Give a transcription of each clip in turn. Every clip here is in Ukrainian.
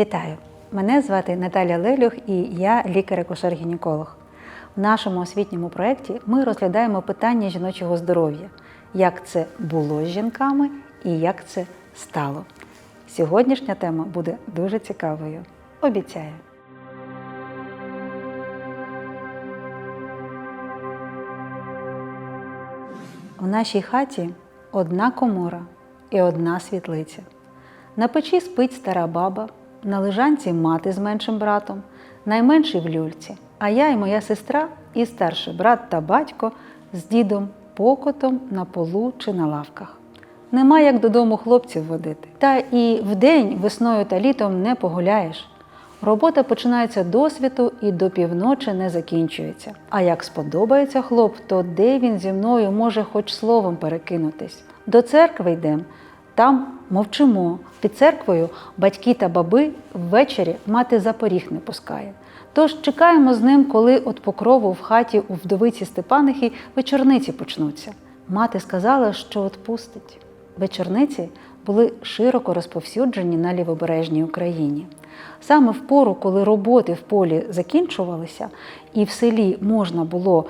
Вітаю! Мене звати Наталя Лелюх і я лікар-акушер-гінеколог. В нашому освітньому проєкті ми розглядаємо питання жіночого здоров'я, як це було з жінками і як це стало. Сьогоднішня тема буде дуже цікавою. Обіцяю. У нашій хаті одна комора і одна світлиця. На печі спить стара баба, на лежанці мати з меншим братом, найменший в люльці, а я і моя сестра, і старший брат та батько з дідом покотом на полу чи на лавках. Нема як додому хлопців водити. Та і вдень, весною та літом не погуляєш. Робота починається до світу і до півночі не закінчується. А як сподобається хлоп, то де він зі мною може хоч словом перекинутись? До церкви йдемо, там мовчимо. Під церквою батьки та баби ввечері мати за поріг не пускає. Тож чекаємо з ним, коли от покрову в хаті у вдовиці Степанихи вечорниці почнуться. Мати сказала, що отпустить. Вечорниці були широко розповсюджені на лівобережній Україні. Саме в пору, коли роботи в полі закінчувалися, і в селі можна було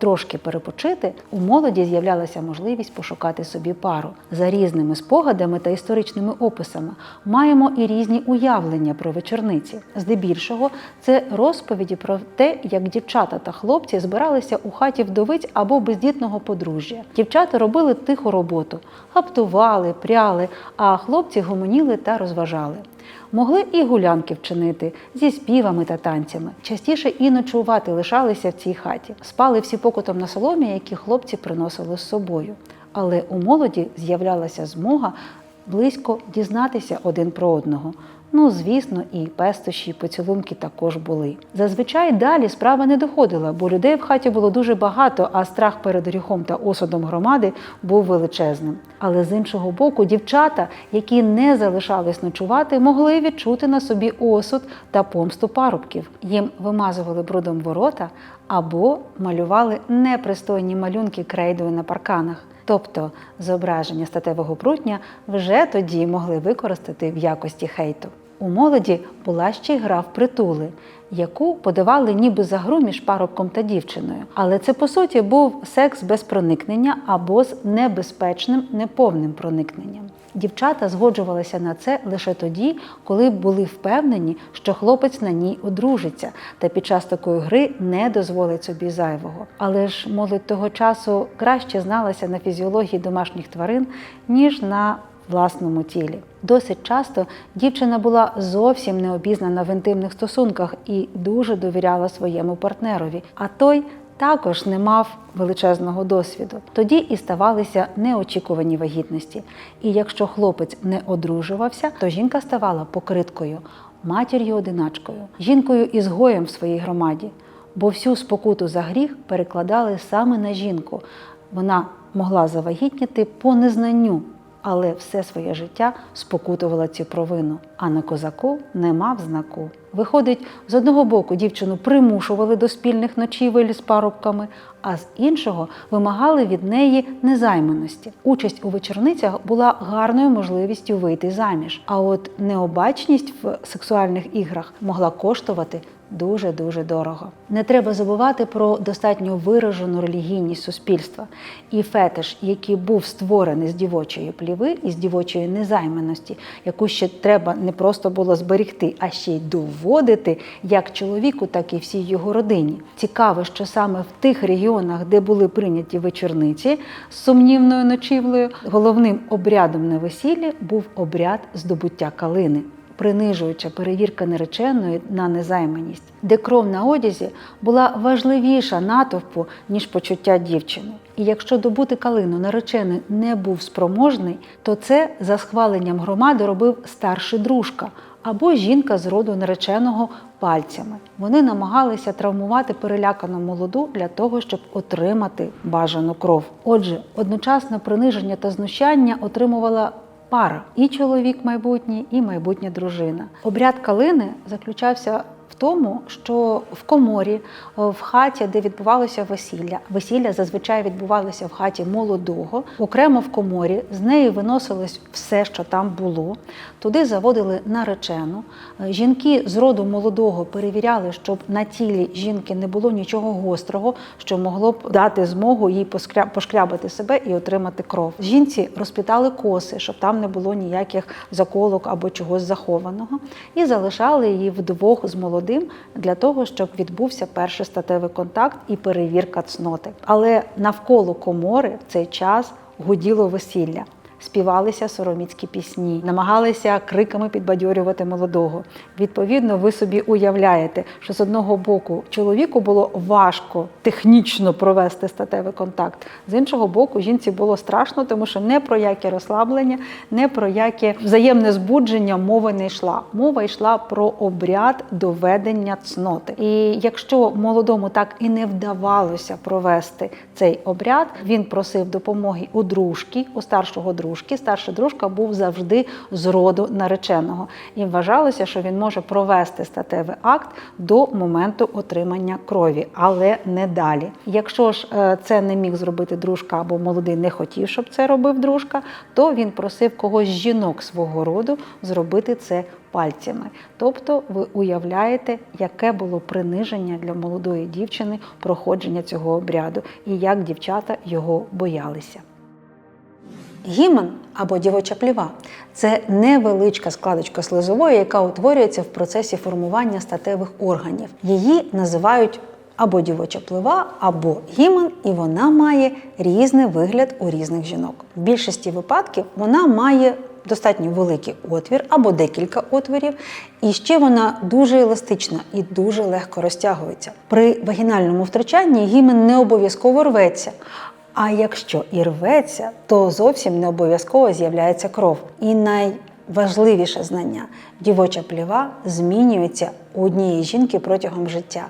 трошки перепочити, у молоді з'являлася можливість пошукати собі пару. За різними спогадами та історичними описами маємо і різні уявлення про вечорниці. Здебільшого це розповіді про те, як дівчата та хлопці збиралися у хаті вдовиць або бездітного подружжя. Дівчата робили тиху роботу, гаптували, пряли, а хлопці гомоніли та розважали. Могли і гулянки вчинити зі співами та танцями. Частіше і ночувати лишалися в цій хаті. Спали всі покотом на соломі, які хлопці приносили з собою. Але у молоді з'являлася змога близько дізнатися один про одного. Ну, звісно, і пестощі, і поцілунки також були. Зазвичай далі справа не доходила, бо людей в хаті було дуже багато, а страх перед гріхом та осудом громади був величезним. Але з іншого боку, дівчата, які не залишались ночувати, могли відчути на собі осуд та помсту парубків. Їм вимазували брудом ворота або малювали непристойні малюнки крейдою на парканах. Тобто зображення статевого прутня вже тоді могли використати в якості хейту. У молоді була ще й гра в притули, яку подавали ніби за гру між парубком та дівчиною. Але це по суті був секс без проникнення або з небезпечним неповним проникненням. Дівчата згоджувалися на це лише тоді, коли були впевнені, що хлопець на ній одружиться, та під час такої гри не дозволить собі зайвого. Але ж молодь того часу краще зналася на фізіології домашніх тварин, ніж на власному тілі. Досить часто дівчина була зовсім не обізнана в інтимних стосунках і дуже довіряла своєму партнерові, а той також не мав величезного досвіду. Тоді і ставалися неочікувані вагітності. І якщо хлопець не одружувався, то жінка ставала покриткою, матір'ю одиначкою, жінкою ізгоєм в своїй громаді. Бо всю спокуту за гріх перекладали саме на жінку. Вона могла завагітніти по незнанню але все своє життя спокутувала цю провину, а на козаку не мав знаку. Виходить, з одного боку дівчину примушували до спільних ночівель з парубками, а з іншого вимагали від неї незайманості. Участь у вечорницях була гарною можливістю вийти заміж. А от необачність в сексуальних іграх могла коштувати дуже дуже дорого. Не треба забувати про достатньо виражену релігійність суспільства і фетиш, який був створений з дівочої пліви і з дівочої незайманості, яку ще треба не просто було зберегти, а ще й доводити як чоловіку, так і всій його родині. Цікаво, що саме в тих регіонах, де були прийняті вечорниці з сумнівною ночівлею, головним обрядом на весіллі був обряд здобуття калини принижуюча перевірка нареченої на незайманість, де кров на одязі була важливіша натовпу, ніж почуття дівчини. І якщо добути калину наречений не був спроможний, то це за схваленням громади робив старший дружка або жінка з роду нареченого пальцями. Вони намагалися травмувати перелякану молоду для того, щоб отримати бажану кров. Отже, одночасне приниження та знущання отримувала пара і чоловік майбутній, і майбутня дружина. Обряд калини заключався тому, що в коморі, в хаті, де відбувалося весілля, весілля зазвичай відбувалося в хаті молодого, окремо в коморі, з неї виносилось все, що там було. Туди заводили наречену. Е, Жінки з роду молодого перевіряли, щоб на тілі жінки не було нічого гострого, що могло б дати змогу їй пошкрябати себе і отримати кров. Жінці розпітали коси, щоб там не було ніяких заколок або чогось захованого, і залишали її вдвох з молодим для того, щоб відбувся перший статевий контакт і перевірка цноти. Але навколо комори в цей час гуділо весілля. Співалися сороміцькі пісні, намагалися криками підбадьорювати молодого. Відповідно, ви собі уявляєте, що з одного боку чоловіку було важко технічно провести статевий контакт, з іншого боку, жінці було страшно, тому що не про яке розслаблення, не про яке взаємне збудження мова не йшла. Мова йшла про обряд доведення цноти. І якщо молодому так і не вдавалося провести цей обряд, він просив допомоги у дружки, у старшого дружки. Старша дружка був завжди з роду нареченого. І вважалося, що він може провести статевий акт до моменту отримання крові, але не далі. Якщо ж е, це не міг зробити дружка або молодий не хотів, щоб це робив дружка, то він просив когось з жінок свого роду зробити це пальцями. Тобто ви уявляєте, яке було приниження для молодої дівчини проходження цього обряду і як дівчата його боялися. Гімен або дівоча пліва це невеличка складочка слизової, яка утворюється в процесі формування статевих органів. Її називають або дівоча плива, або гімен, і вона має різний вигляд у різних жінок. В більшості випадків вона має достатньо великий отвір або декілька отворів, і ще вона дуже еластична і дуже легко розтягується. При вагінальному втручанні гімен не обов'язково рветься. А якщо і рветься, то зовсім не обов'язково з'являється кров. І найважливіше знання дівоча пліва змінюється у однієї жінки протягом життя.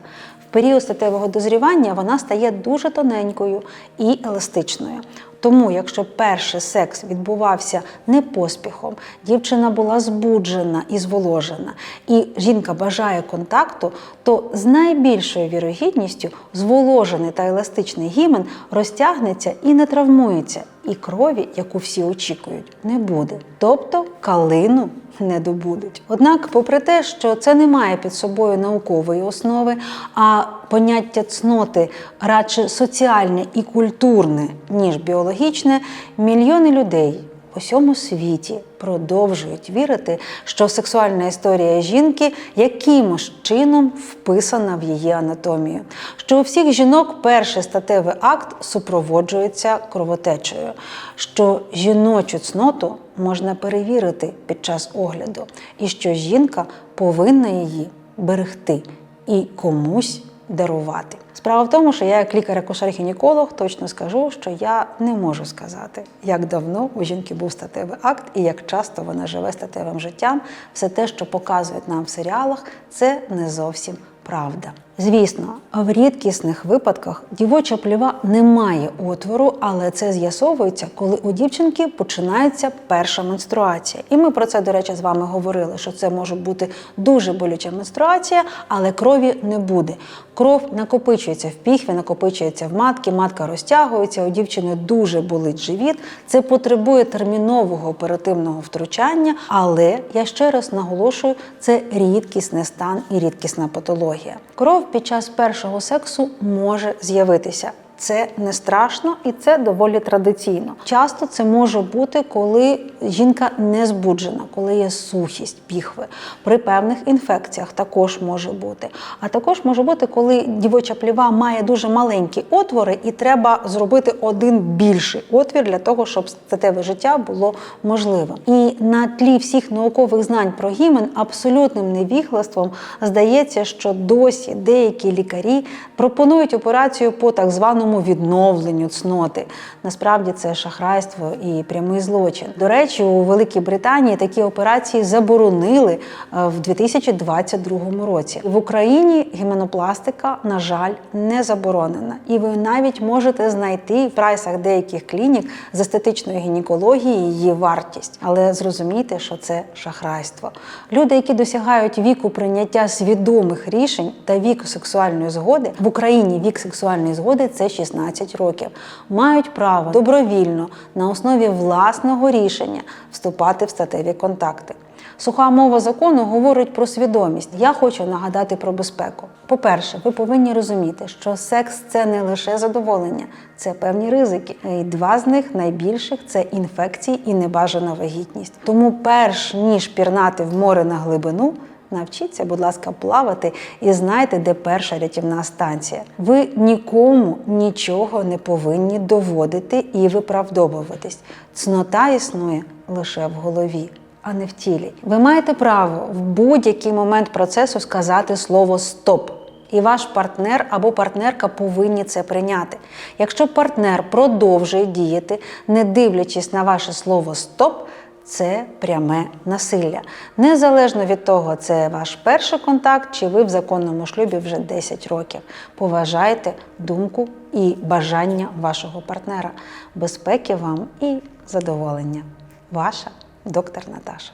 Період статевого дозрівання вона стає дуже тоненькою і еластичною. Тому, якщо перший секс відбувався не поспіхом, дівчина була збуджена і зволожена, і жінка бажає контакту, то з найбільшою вірогідністю зволожений та еластичний гімен розтягнеться і не травмується, і крові, яку всі очікують, не буде. Тобто калину не добудуть. Однак, попри те, що це не має під собою наукової основи, а поняття цноти радше соціальне і культурне, ніж біологічне, мільйони людей в усьому світі продовжують вірити, що сексуальна історія жінки якимось чином вписана в її анатомію, що у всіх жінок перший статевий акт супроводжується кровотечею, що жіночу цноту можна перевірити під час огляду, і що жінка повинна її берегти і комусь дарувати. Справа в тому, що я, як лікар-акушер-гінеколог, точно скажу, що я не можу сказати, як давно у жінки був статевий акт і як часто вона живе статевим життям. Все те, що показують нам в серіалах, це не зовсім правда. Звісно, в рідкісних випадках дівоча пліва не має отвору, але це з'ясовується, коли у дівчинки починається перша менструація. І ми про це, до речі, з вами говорили, що це може бути дуже болюча менструація, але крові не буде. Кров накопичується в піхві, накопичується в матці, матка розтягується, у дівчини дуже болить живіт. Це потребує термінового оперативного втручання, але я ще раз наголошую, це рідкісний стан і рідкісна патологія. Кров під час першого сексу може з'явитися. Це не страшно і це доволі традиційно. Часто це може бути, коли жінка не збуджена, коли є сухість піхви. При певних інфекціях також може бути. А також може бути, коли дівоча пліва має дуже маленькі отвори, і треба зробити один більший отвір для того, щоб статеве життя було можливим. І на тлі всіх наукових знань про гімен абсолютним невіглаством здається, що досі деякі лікарі пропонують операцію по так званому самовідновленню цноти. Насправді це шахрайство і прямий злочин. До речі, у Великій Британії такі операції заборонили е, в 2022 році. В Україні гіменопластика, на жаль, не заборонена, і ви навіть можете знайти в прайсах деяких клінік з естетичної гінекології її вартість. Але зрозумійте, що це шахрайство. Люди, які досягають віку прийняття свідомих рішень та віку сексуальної згоди в Україні вік сексуальної згоди це 16 років, мають право добровільно на основі власного рішення вступати в статеві контакти. Суха мова закону говорить про свідомість. Я хочу нагадати про безпеку. По-перше, ви повинні розуміти, що секс це не лише задоволення, це певні ризики. І два з них найбільших це інфекції і небажана вагітність. Тому, перш ніж пірнати в море на глибину. Навчіться, будь ласка, плавати і знайте, де перша рятівна станція. Ви нікому нічого не повинні доводити і виправдовуватись. Цнота існує лише в голові, а не в тілі. Ви маєте право в будь-який момент процесу сказати слово стоп. І ваш партнер або партнерка повинні це прийняти. Якщо партнер продовжує діяти, не дивлячись на ваше слово стоп, це пряме насилля. Незалежно від того, це ваш перший контакт, чи ви в законному шлюбі вже 10 років. Поважайте думку і бажання вашого партнера. Безпеки вам і задоволення. Ваша доктор Наташа.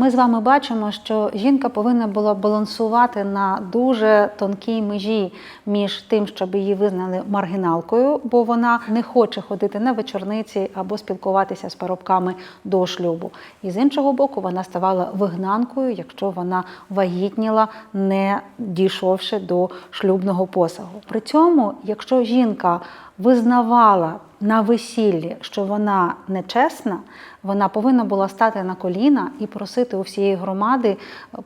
Ми з вами бачимо, що жінка повинна була балансувати на дуже тонкій межі між тим, щоб її визнали маргіналкою, бо вона не хоче ходити на вечорниці або спілкуватися з парубками до шлюбу. І з іншого боку, вона ставала вигнанкою, якщо вона вагітніла, не дійшовши до шлюбного посагу. При цьому, якщо жінка визнавала на весіллі, що вона нечесна, вона повинна була стати на коліна і просити у всієї громади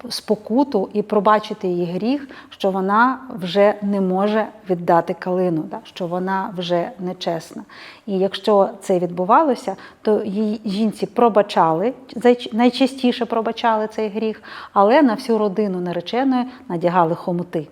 спокуту і пробачити її гріх, що вона вже не може віддати калину, що вона вже нечесна. І якщо це відбувалося, то її жінці пробачали, найчастіше пробачали цей гріх, але на всю родину нареченої надягали хомути.